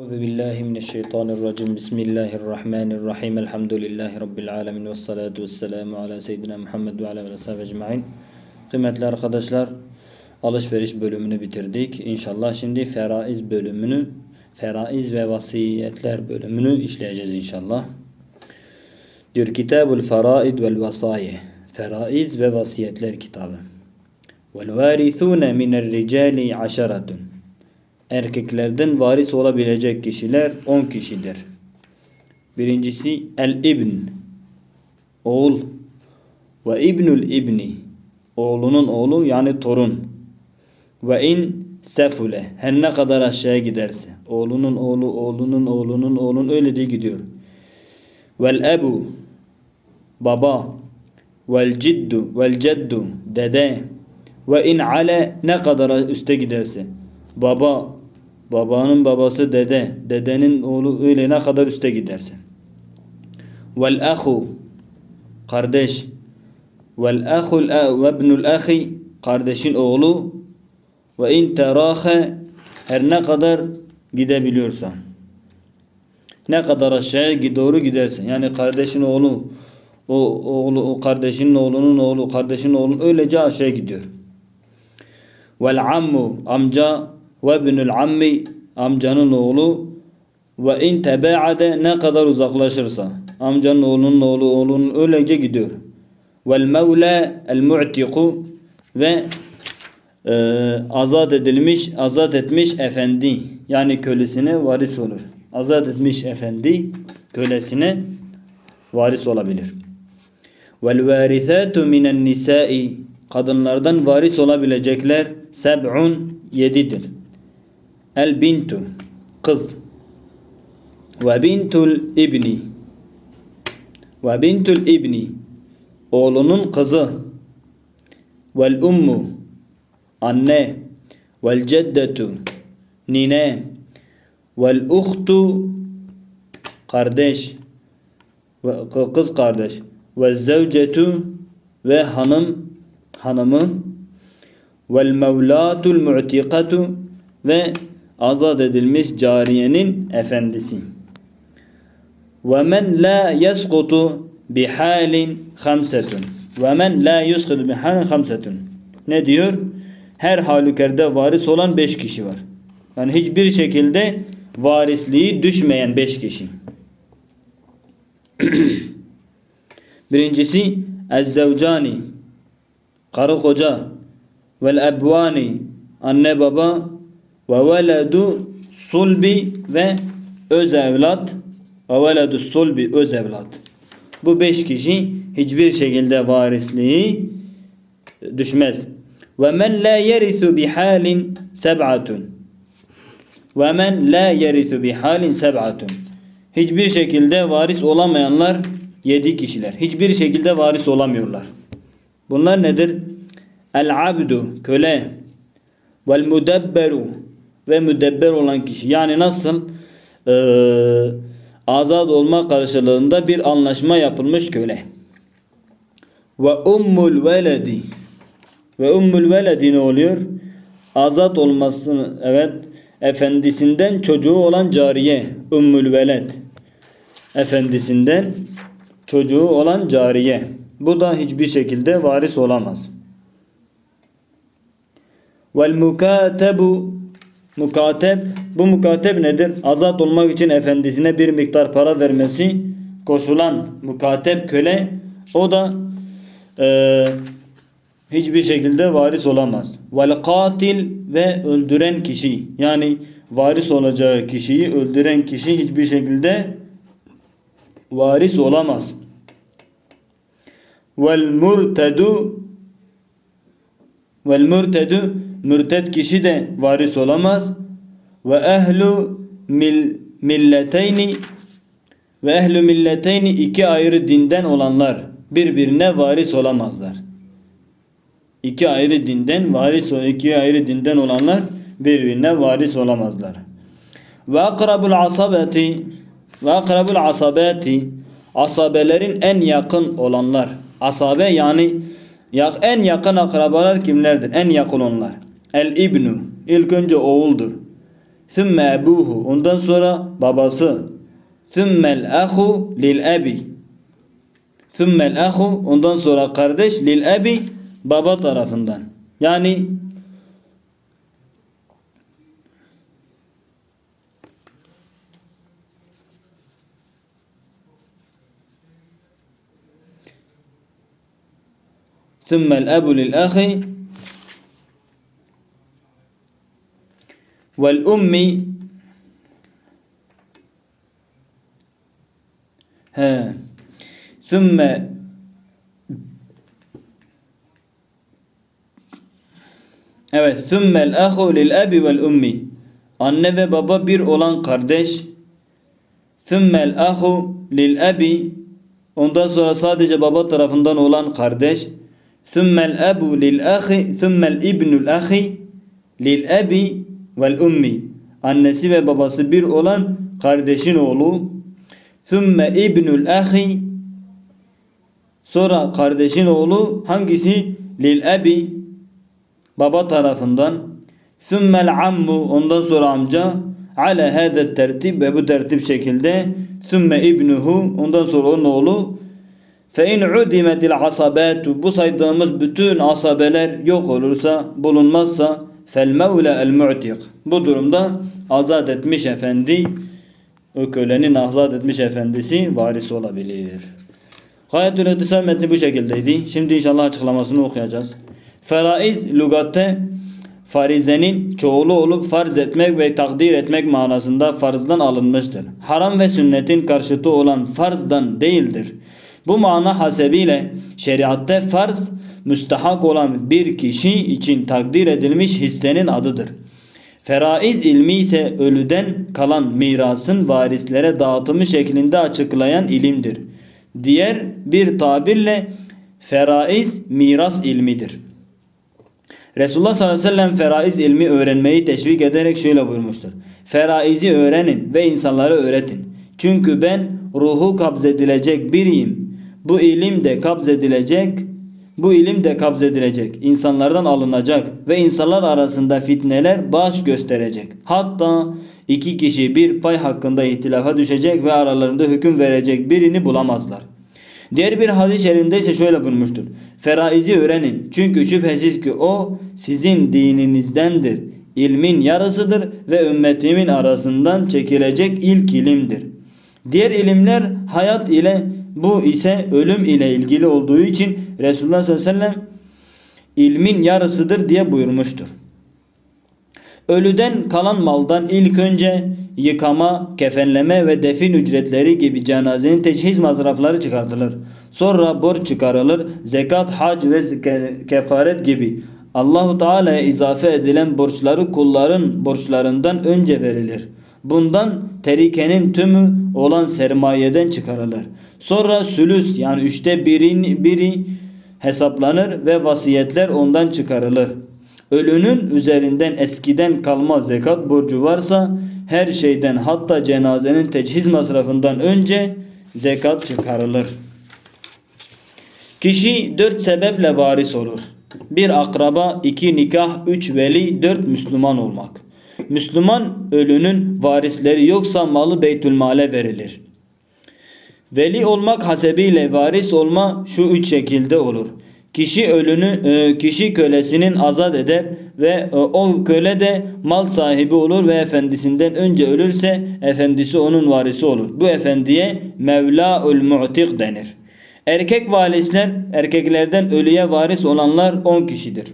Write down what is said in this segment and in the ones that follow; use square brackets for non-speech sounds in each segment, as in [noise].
Euzu billahi mineşşeytanirracim. Bismillahirrahmanirrahim. Elhamdülillahi rabbil alamin ve salatu vesselamu ala seyyidina Muhammed ve ala ashabi ecmaîn. Kıymetli arkadaşlar, alışveriş bölümünü bitirdik. İnşallah şimdi feraiz bölümünü, feraiz ve vasiyetler bölümünü işleyeceğiz inşallah. Diyor Kitabul Feraid vel Vasayi. Feraiz ve vasiyetler kitabı. Vel varithune minel ricali aşaratun erkeklerden varis olabilecek kişiler 10 kişidir. Birincisi el ibn oğul. Ve ibnul ibni oğlunun oğlu yani torun. Ve in sefule her ne kadar aşağıya giderse. Oğlunun oğlu oğlunun oğlunun oğlun öyle diye gidiyor. Vel ebu baba. Vel ciddu vel ceddu dede. Ve in ale ne kadar üste giderse. Baba Babanın babası dede, dedenin oğlu öyle ne kadar üste giderse. Vel ahu kardeş. Vel ahul ve ibnul ahi kardeşin oğlu ve in terahe her ne kadar gidebiliyorsan. Ne kadar aşağıya doğru gidersen. Yani kardeşin oğlu o oğlu o kardeşinin oğlunun oğlu kardeşin oğlu öylece aşağı gidiyor. Vel ammu amca ve ibnül ammi amcanın oğlu ve in tebaade ne kadar uzaklaşırsa amcanın oğlunun oğlu oğlunun öylece gidiyor. Vel mevla el mu'tiku ve e, azat edilmiş, azat etmiş efendi yani kölesine varis olur. Azat etmiş efendi kölesine varis olabilir. Vel varisatu minen nisai kadınlardan varis olabilecekler seb'un yedidir. El bintu kız. Ve bintul ibni. Ve bintul ibni oğlunun kızı. Vel ummu anne. Vel ceddetu nine. Vel uhtu kardeş. Ve kız kardeş. Ve zevcetu ve hanım hanımı. Vel mevlatul mu'tikatu ve azat edilmiş cariyenin efendisi. Ve men la yeskutu bihalin hamsetun. Ve men la yeskutu bihalin hamsetun. Ne diyor? Her halükarda varis olan beş kişi var. Yani hiçbir şekilde varisliği düşmeyen beş kişi. [clears throat] Birincisi ezzevcani karı koca vel ebvani anne baba ve veledu sulbi ve öz evlat ve veledu sulbi öz evlat. Bu beş kişi hiçbir şekilde varisliği düşmez. Ve men la yerisu bi halin seb'atun. Ve men la yerisu bi halin seb'atun. Hiçbir şekilde varis olamayanlar yedi kişiler. Hiçbir şekilde varis olamıyorlar. Bunlar nedir? El abdu köle vel mudebberu ve müdebber olan kişi. Yani nasıl e, azad olma karşılığında bir anlaşma yapılmış köle. Ve ummul veledi ve ummul veledi ne oluyor? Azat olmasını evet efendisinden çocuğu olan cariye ummul veled efendisinden çocuğu olan cariye. Bu da hiçbir şekilde varis olamaz. Vel mukatebu Mukatep. Bu mukatep nedir? Azat olmak için efendisine bir miktar para vermesi koşulan mukatep köle o da e, hiçbir şekilde varis olamaz. Vel katil ve öldüren kişi yani varis olacağı kişiyi öldüren kişi hiçbir şekilde varis olamaz. Vel murtedu vel murtedu mürted kişi de varis olamaz. Ve ehlu mil, milleteyni ve ehlu milleteyni iki ayrı dinden olanlar birbirine varis olamazlar. İki ayrı dinden varis iki ayrı dinden olanlar birbirine varis olamazlar. Ve akrabul asabeti ve akrabul asabeti asabelerin en yakın olanlar. Asabe yani en yakın akrabalar kimlerdir? En yakın onlar. El ibnu ilk önce oğuldur. Sümme ebuhu. Ondan sonra babası. Sümmel ahu lil abi. Sümmel ahu. Ondan sonra kardeş lil abi baba tarafından. Yani ثم الأب للأخ vel ummi he sümme Evet, sümmel ahu lil abi vel ummi. Anne ve baba bir olan kardeş. Sümmel ahu lil abi. Ondan sonra sadece baba tarafından olan kardeş. Sümmel abu lil ahi. Sümmel ibnul ahi lil abi vel ummi annesi ve babası bir olan kardeşin oğlu. Sümme ibnül ahi Sonra kardeşin oğlu hangisi? Lil abi baba tarafından. Sümmel ammu ondan sonra amca. Ala hada tertib ve bu tertip şekilde. Sümme ibnuhu ondan sonra onun oğlu. Fe in udimetil bu saydığımız bütün asabeler yok olursa bulunmazsa fel mevla el mu'tik bu durumda azat etmiş efendi o kölenin azat etmiş efendisi varis olabilir. Gayetül İhtisar metni bu şekildeydi. Şimdi inşallah açıklamasını okuyacağız. Feraiz lügatte farizenin çoğulu olup farz etmek ve takdir etmek manasında farzdan alınmıştır. Haram ve sünnetin karşıtı olan farzdan değildir. Bu mana hasebiyle şeriatte farz müstahak olan bir kişi için takdir edilmiş hissenin adıdır. Feraiz ilmi ise ölüden kalan mirasın varislere dağıtımı şeklinde açıklayan ilimdir. Diğer bir tabirle feraiz miras ilmidir. Resulullah sallallahu aleyhi ve sellem feraiz ilmi öğrenmeyi teşvik ederek şöyle buyurmuştur. Feraizi öğrenin ve insanlara öğretin. Çünkü ben ruhu kabzedilecek biriyim. Bu ilim de kabzedilecek, bu ilim de kabzedilecek, insanlardan alınacak ve insanlar arasında fitneler baş gösterecek. Hatta iki kişi bir pay hakkında ihtilafa düşecek ve aralarında hüküm verecek birini bulamazlar. Diğer bir hadis-i ise şöyle buyurmuştur. Feraizi öğrenin. Çünkü şüphesiz ki o sizin dininizdendir. İlmin yarısıdır ve ümmetimin arasından çekilecek ilk ilimdir. Diğer ilimler hayat ile bu ise ölüm ile ilgili olduğu için Resulullah sallallahu aleyhi ve sellem ilmin yarısıdır diye buyurmuştur. Ölüden kalan maldan ilk önce yıkama, kefenleme ve defin ücretleri gibi cenazenin teçhiz masrafları çıkartılır. Sonra borç çıkarılır. Zekat, hac ve kefaret gibi Allahu Teala'ya izafe edilen borçları kulların borçlarından önce verilir. Bundan terikenin tümü olan sermayeden çıkarılır. Sonra sülüs yani üçte birin, biri hesaplanır ve vasiyetler ondan çıkarılır. Ölünün üzerinden eskiden kalma zekat borcu varsa her şeyden hatta cenazenin teçhiz masrafından önce zekat çıkarılır. Kişi dört sebeple varis olur. Bir akraba, iki nikah, üç veli, dört Müslüman olmak. Müslüman ölünün varisleri yoksa malı beytülmale verilir. Veli olmak hasebiyle varis olma şu üç şekilde olur. Kişi ölünü e, kişi kölesinin azat eder ve e, o köle de mal sahibi olur ve efendisinden önce ölürse efendisi onun varisi olur. Bu efendiye Mevlaül Mu'tik denir. Erkek varisler erkeklerden ölüye varis olanlar 10 kişidir.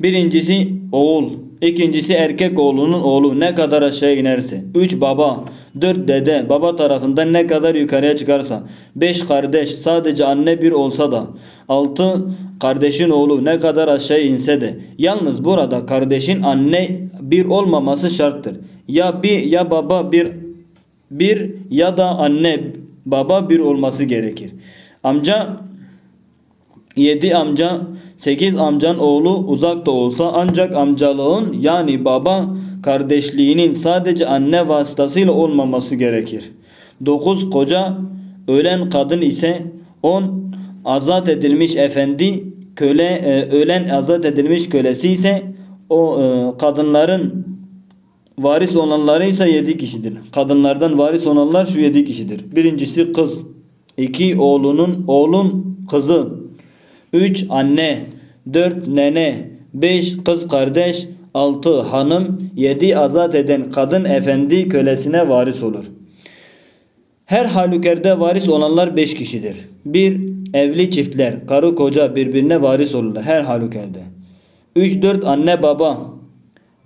Birincisi oğul. ikincisi erkek oğlunun oğlu ne kadar aşağı inerse. Üç baba. Dört dede baba tarafından ne kadar yukarıya çıkarsa. Beş kardeş sadece anne bir olsa da. Altı kardeşin oğlu ne kadar aşağı inse de. Yalnız burada kardeşin anne bir olmaması şarttır. Ya bir ya baba bir bir ya da anne baba bir olması gerekir. Amca 7 amca 8 amcan oğlu uzak da olsa ancak amcalığın yani baba kardeşliğinin sadece anne vasıtasıyla olmaması gerekir. 9 koca ölen kadın ise 10 azat edilmiş efendi köle e, ölen azat edilmiş kölesi ise o e, kadınların varis olanları ise yedi kişidir. Kadınlardan varis olanlar şu yedi kişidir. Birincisi kız. iki oğlunun oğlun kızı. Üç anne. Dört nene. Beş kız kardeş. Altı hanım. Yedi azat eden kadın efendi kölesine varis olur. Her halükarda varis olanlar beş kişidir. Bir evli çiftler, karı koca birbirine varis olurlar her halükarda. 3 4 anne baba.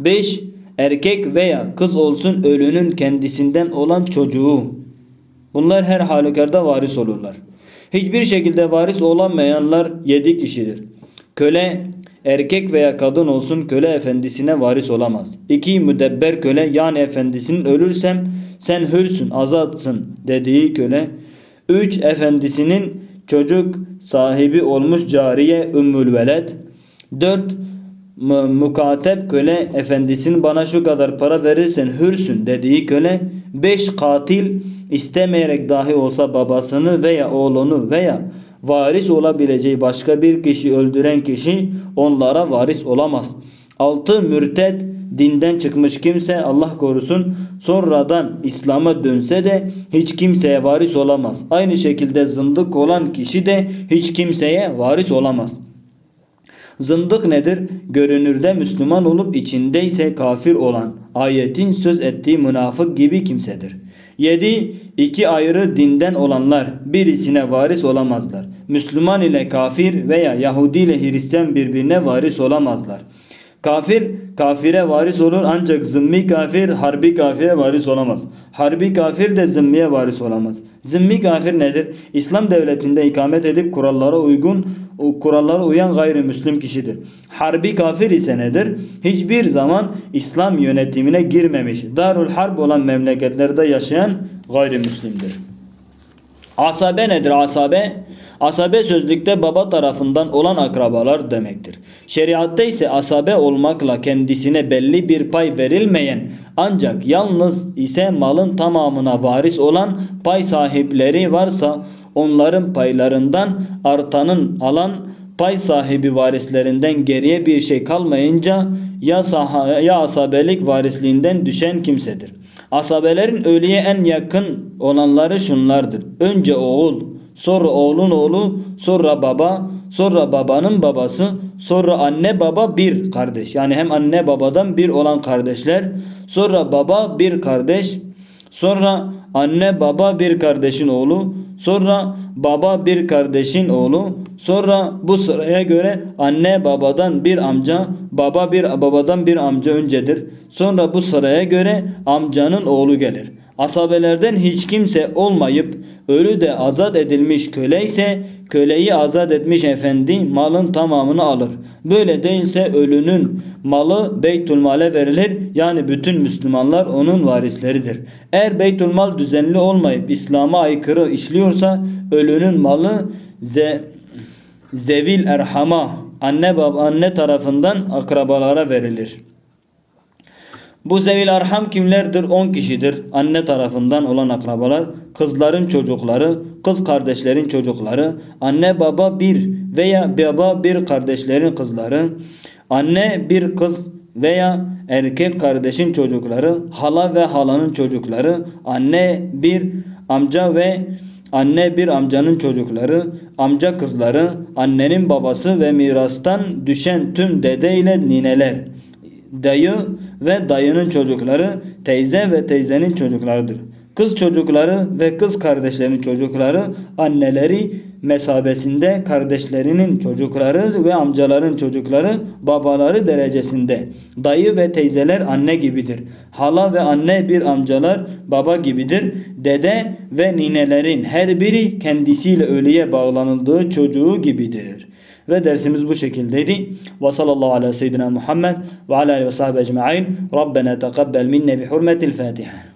5 erkek veya kız olsun ölünün kendisinden olan çocuğu. Bunlar her halükarda varis olurlar. Hiçbir şekilde varis olamayanlar 7 kişidir. Köle erkek veya kadın olsun köle efendisine varis olamaz. 2 müdebber köle yani efendisinin ölürsem sen hürsün azatsın dediği köle. 3 efendisinin çocuk sahibi olmuş cariye ümmül veled. 4 mu- mukatep köle efendisinin bana şu kadar para verirsen hürsün dediği köle 5 katil istemeyerek dahi olsa babasını veya oğlunu veya varis olabileceği başka bir kişi öldüren kişi onlara varis olamaz. 6 mürted dinden çıkmış kimse Allah korusun sonradan İslam'a dönse de hiç kimseye varis olamaz. Aynı şekilde zındık olan kişi de hiç kimseye varis olamaz. Zındık nedir? Görünürde Müslüman olup içindeyse kafir olan, ayetin söz ettiği münafık gibi kimsedir. 7. İki ayrı dinden olanlar birisine varis olamazlar. Müslüman ile kafir veya Yahudi ile Hristiyan birbirine varis olamazlar. Kafir kafire varis olur ancak zımmi kafir harbi kafire varis olamaz. Harbi kafir de zımmiye varis olamaz. Zımmi kafir nedir? İslam devletinde ikamet edip kurallara uygun kurallara uyan gayrimüslim kişidir. Harbi kafir ise nedir? Hiçbir zaman İslam yönetimine girmemiş, darul harp olan memleketlerde yaşayan gayrimüslimdir. Asabe nedir asabe? Asabe sözlükte baba tarafından olan akrabalar demektir. Şeriatta ise asabe olmakla kendisine belli bir pay verilmeyen ancak yalnız ise malın tamamına varis olan pay sahipleri varsa onların paylarından artanın alan pay sahibi varislerinden geriye bir şey kalmayınca ya, saha, ya asabelik varisliğinden düşen kimsedir. Asabelerin ölüye en yakın olanları şunlardır. Önce oğul, sonra oğlun oğlu, sonra baba, sonra babanın babası, sonra anne baba bir kardeş. Yani hem anne babadan bir olan kardeşler, sonra baba bir kardeş, sonra anne baba bir kardeşin oğlu, sonra baba bir kardeşin oğlu, sonra bu sıraya göre anne babadan bir amca, baba bir babadan bir amca öncedir. Sonra bu sıraya göre amcanın oğlu gelir. Asabelerden hiç kimse olmayıp ölü de azat edilmiş köle ise köleyi azat etmiş efendi malın tamamını alır. Böyle değilse ölünün malı Beytülmal'e verilir. Yani bütün Müslümanlar onun varisleridir. Eğer Beytülmal düzenli olmayıp İslam'a aykırı işliyorsa ölünün malı ze, zevil erhama anne baba anne tarafından akrabalara verilir. Bu zevil arham kimlerdir? 10 kişidir. Anne tarafından olan akrabalar, kızların çocukları, kız kardeşlerin çocukları, anne baba bir veya baba bir kardeşlerin kızları, anne bir kız veya erkek kardeşin çocukları, hala ve halanın çocukları, anne bir amca ve Anne bir amcanın çocukları, amca kızları, annenin babası ve mirastan düşen tüm dede ile nineler dayı ve dayının çocukları, teyze ve teyzenin çocuklarıdır. Kız çocukları ve kız kardeşlerinin çocukları anneleri mesabesinde kardeşlerinin çocukları ve amcaların çocukları babaları derecesinde. Dayı ve teyzeler anne gibidir. Hala ve anne bir amcalar baba gibidir. Dede ve ninelerin her biri kendisiyle ölüye bağlanıldığı çocuğu gibidir. Ve dersimiz bu şekildeydi. Ve sallallahu ala seyyidina Muhammed ve ala ve sahbihi ecma'in. Rabbena teqabbel minne bi hurmetil Fatiha.